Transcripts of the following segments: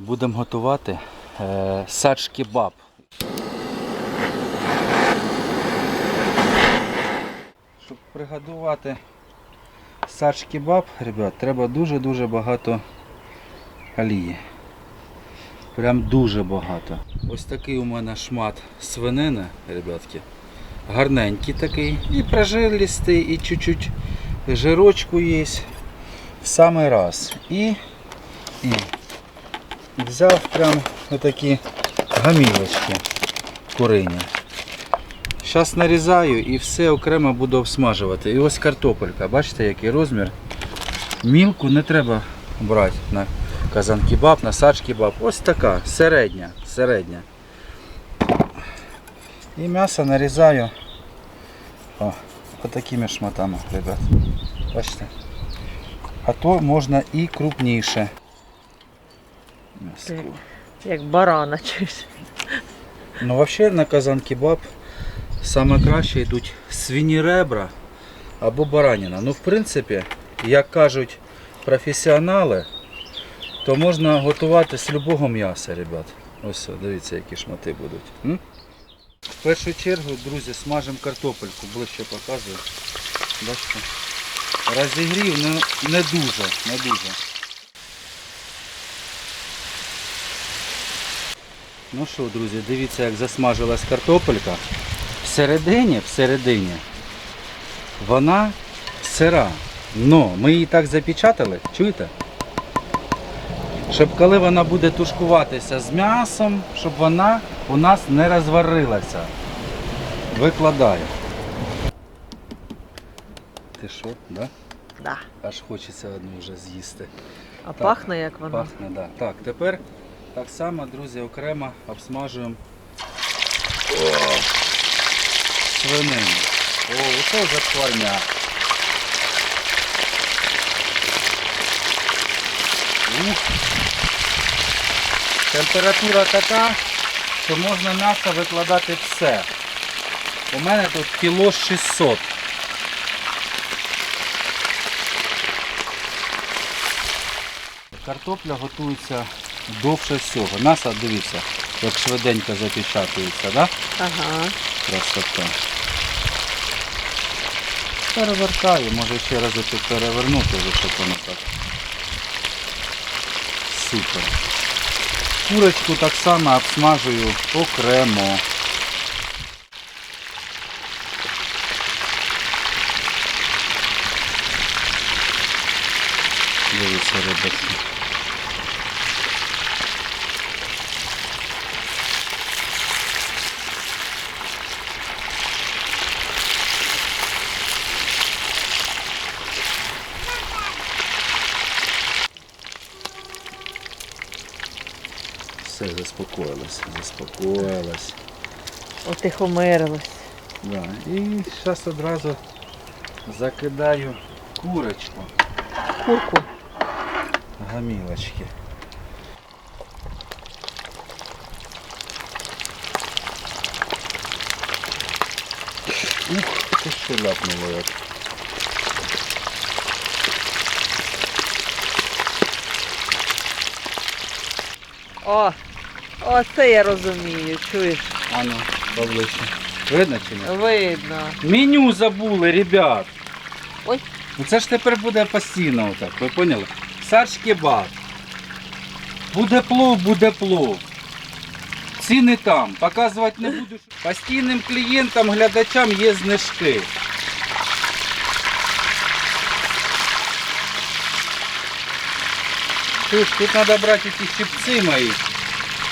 Будемо готувати е, садж кебаб. Щоб приготувати садж кебаб, ребят, треба дуже-дуже багато олії. Прям дуже багато. Ось такий у мене шмат свинини, ребятки. Гарненький такий. І прожилістий, і чуть-чуть жирочку є. В самий раз. І, і взяв прям отакі гамілочки курині. Зараз нарізаю і все окремо буду обсмажувати. І ось картопелька. Бачите, який розмір. Мілку не треба брати на казан кебаб, на садж кебаб. Ось така, середня. середня. І м'ясо нарізаю отакими шматами, ребят. Бачите? А то можна і крупніше. М'яско. Як, барана чуєш. Ну, взагалі на казан кебаб саме краще йдуть свині ребра або бараніна. Ну, в принципі, як кажуть професіонали, то можна готувати з любого м'яса, ребят. Ось, дивіться, які шмати будуть. М? В першу чергу, друзі, смажемо картопельку, ближче показую. Бачите? Розігрів не, не дуже, не дуже. Ну що, друзі, дивіться, як засмажилась картопелька. Всередині, всередині вона сира. Но ми її так запечатали, чуєте? Щоб коли вона буде тушкуватися з м'ясом, щоб вона у нас не розварилася. Викладаю. Ти що, да? Да. Аж хочеться одну вже з'їсти. А пахне як воно. Пахне, да. Так, тепер так само, друзі, окремо обсмажуємо свинину. О, оце вже шкварня. Ух. Температура така, що можна м'ясо викладати все. У мене тут кіло 600. Картопля готується довше всього. М'ясо, дивіться, як швиденько запечатується, да? Ага. Красота. Перевертаю, може ще разочок перевернути, щоб воно так. Супер. Курочку так само обсмажую окремо. Дивіться, ребятки. Все, заспокоїлась, заспокоїлась. Отихомирилось. Да. І зараз одразу закидаю курочку, Курку. гамілочки. Ух, ти що ляпнуло як. О! Оце я розумію, чуєш? Ану, поближче. Видно чи ні? Видно. Меню забули, ребят. Ой. Ну це ж тепер буде постійно отак, ви поняли? Садж кебаб. Буде плов, буде плов. Ціни там. Показувати не буду. Постійним клієнтам, глядачам є знижки. Тут, тут треба брати ці щипці мої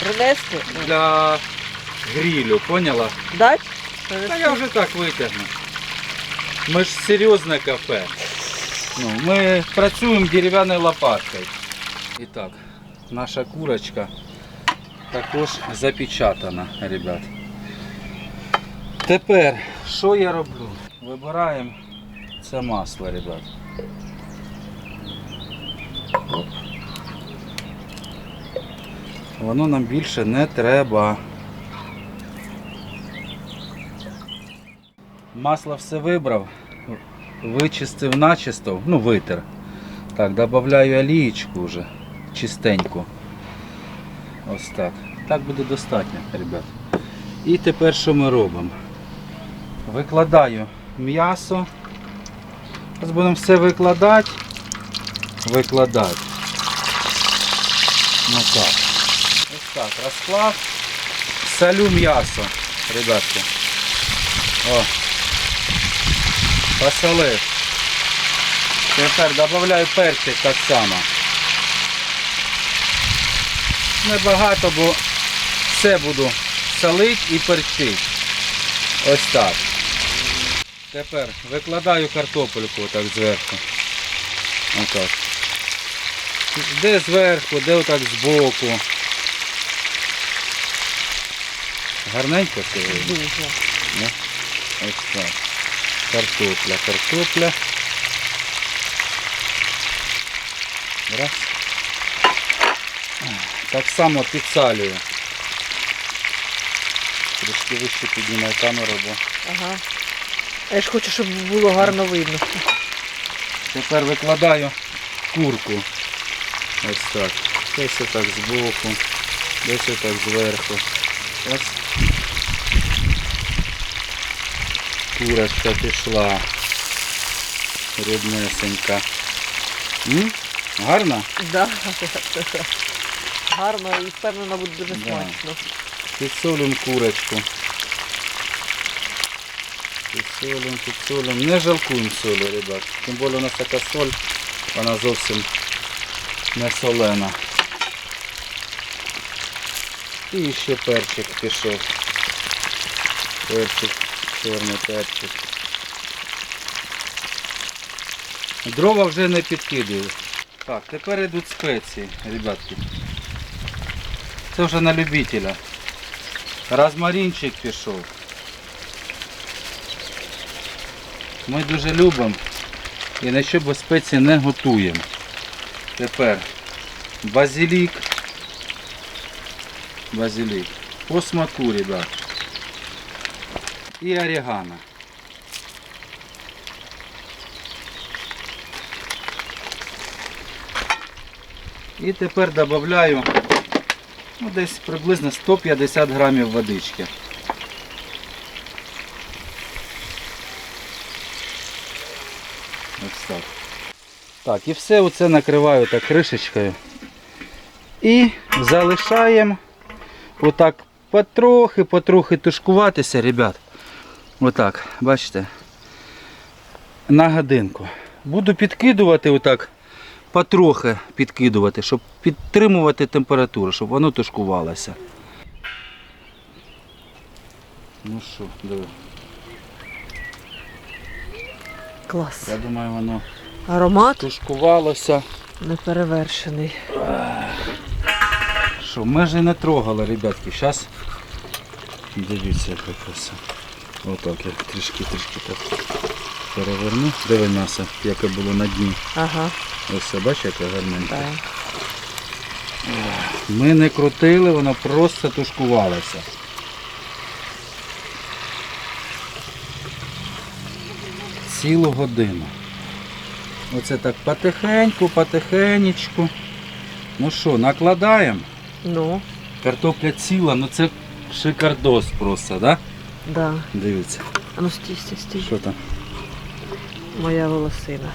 Принести? для грилю, поняла? Дать? Та я вже так витягну. Ми ж серйозне кафе. Ну, ми працюємо дерев'яною лопаткою. І так, наша курочка також запечатана, ребят. Тепер, що я роблю? Вибираємо це масло, ребят. Оп. Воно нам більше не треба. Масло все вибрав, вичистив начисто, ну витер. Так, додаю олієчку вже чистеньку. Ось так. Так буде достатньо, ребят. І тепер що ми робимо? Викладаю м'ясо. Зараз будемо все викладати. Викладати. Ну так. Так. Розклав. Солю м'ясо, ребятки. О. Посолив. Тепер додаю перчик так само. Небагато, бо все буду солити і перчити. Ось так. Тепер викладаю картопельку отак зверху. Отак. Де зверху, де отак збоку. Гарненько сьогодні. Дуже. Ось так. Картопля, картопля. Раз. Так само підсалюю. Трішки вище піднімаю камеру, бо Ага. А я ж хочу, щоб було гарно видно. тепер викладаю курку. Ось так. Десь отак збоку, десь отак зверху. Ось. Курочка пішла. Ріднесенька. М? Гарно? Да. Гарно і впевнено буде дуже Да. смачно. Підсолюємо курочку. Підсолюємо, підсолюємо. Не жалкуємо солі, ребят. Тим більше у нас така соль, вона зовсім не солена. І ще перчик пішов. Перчик, чорний перчик. Дрова вже не підкидаю. Так, тепер йдуть спеції, ребятки. Це вже на любителя. Розмаринчик пішов. Ми дуже любимо і на що без спеції не готуємо. Тепер базилік. Базилік. По смаку, ребят. І орегано. І тепер додаю ну, десь приблизно 150 грамів водички. Ось так. Так, і все оце накриваю так кришечкою. І залишаємо отак потрохи, потрохи тушкуватися, ребят. Отак, бачите? На годинку. Буду підкидувати отак, потрохи підкидувати, щоб підтримувати температуру, щоб воно тушкувалося. Ну що, диви. Клас. Я думаю, воно Аромат тушкувалося. неперевершений. Що, ми ж не трогали, ребятки. Зараз дивіться, яка краса. Отак я трішки трішки так переверну. Диви м'ясо, яке було на дні. Ага, Ось бачиш, яке гарненьке. так. Ми не крутили, воно просто тушкувалося. Цілу годину. Оце так потихеньку, потихенечку. Ну що, накладаємо. Ну, Картопля ціла, ну це шикардос просто, да? Да. Дивіться, А ну стій, стій, стій. що там. Моя волосина.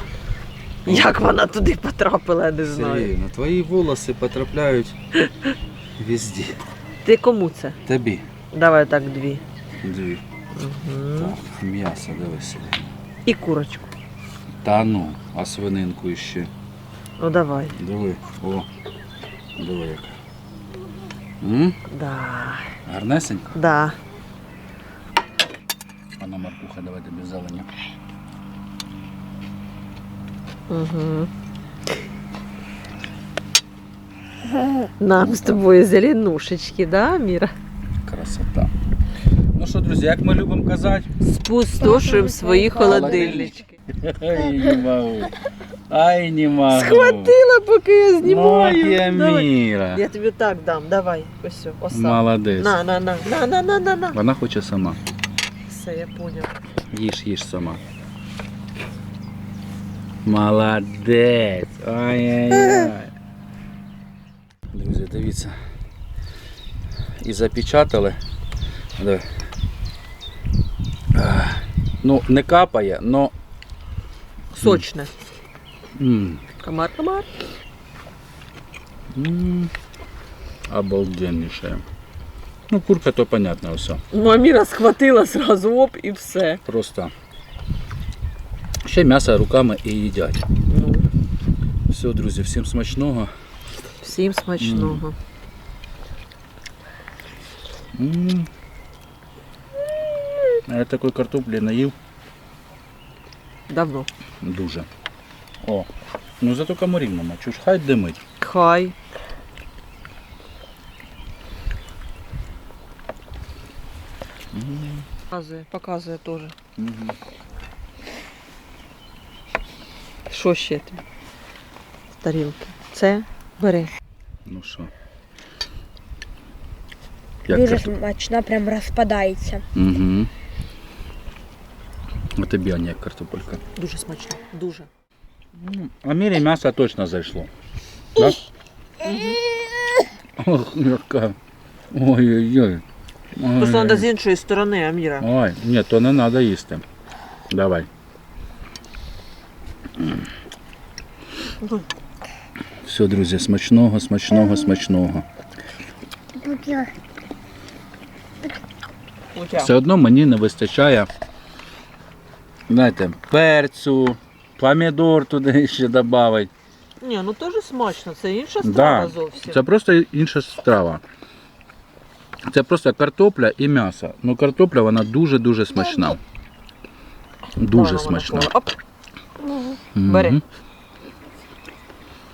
Як вона туди потрапила, я не знаю. Сергій, ну твої волоси потрапляють везде. Ти кому це? Тобі. Давай так дві. Диви. Угу. Так, м'ясо. Сергій. І курочку. Та ну, а свининку ще. Ну давай. Диви. О, диви яка. М? Да. Гарнесенько. Да. А на маркуха, давай тобі зелені. Угу. Нам з тобою зеленушечки, да, Міра? Красота. Ну що, друзі, як ми любимо казати, Спустошуємо свої холодильнички. Ай, не можу. Ай, не можу. Схватила, поки я знімаю. Ну, я Давай. міра. Я тобі так дам, давай. Ось, ось. Молодець. На, на, на, на, на, на, на, на. Вона хоче сама. Все, я поняв. Їж, їж сама. Молодець. Ай-яй-яй. Друзі, дивіться. і запечатали. Диви. А, Ну, не капає, но. Сочне. м, Комар, комар. м, Обалденніше. Ну, курка то понятно все. Ну, Аміра схватила сразу оп і все. Просто. Ще м'ясо руками і їдять. Ну, Все, друзі, всім смачного. всім смачного. М. А я такої картоплі наїв Давно. дуже. О, ну зато комарів нема. Чуж хай димить. Хай. Показує, показує теж. Що ще тобі? З тарілки. Це бери. Ну що? Як Дуже картопля? смачна, прям розпадається. Угу. А тобі Аня, як картопелька. Дуже смачно. Дуже. Ну, А мірі м'ясо точно зайшло. Так? Ох, яка. Ой-ой-ой. Просто треба з іншої сторони, Аміра. Ой, ні, то не треба їсти. Давай. Все, друзі, смачного, смачного, смачного. Все одно мені не вистачає, знаєте, перцю, помідор туди ще додати. Ні, ну теж смачно, це інша страва Да, зовсім. це просто інша страва. Це просто картопля і м'ясо. Ну картопля вона дуже-дуже смачна. Дуже смачна. Оп, бери.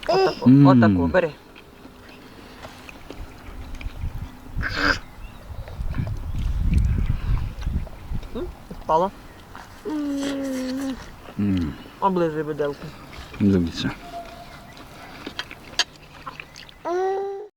Отаку, отаку, бери. Впала. Оближи виделку. Дивіться.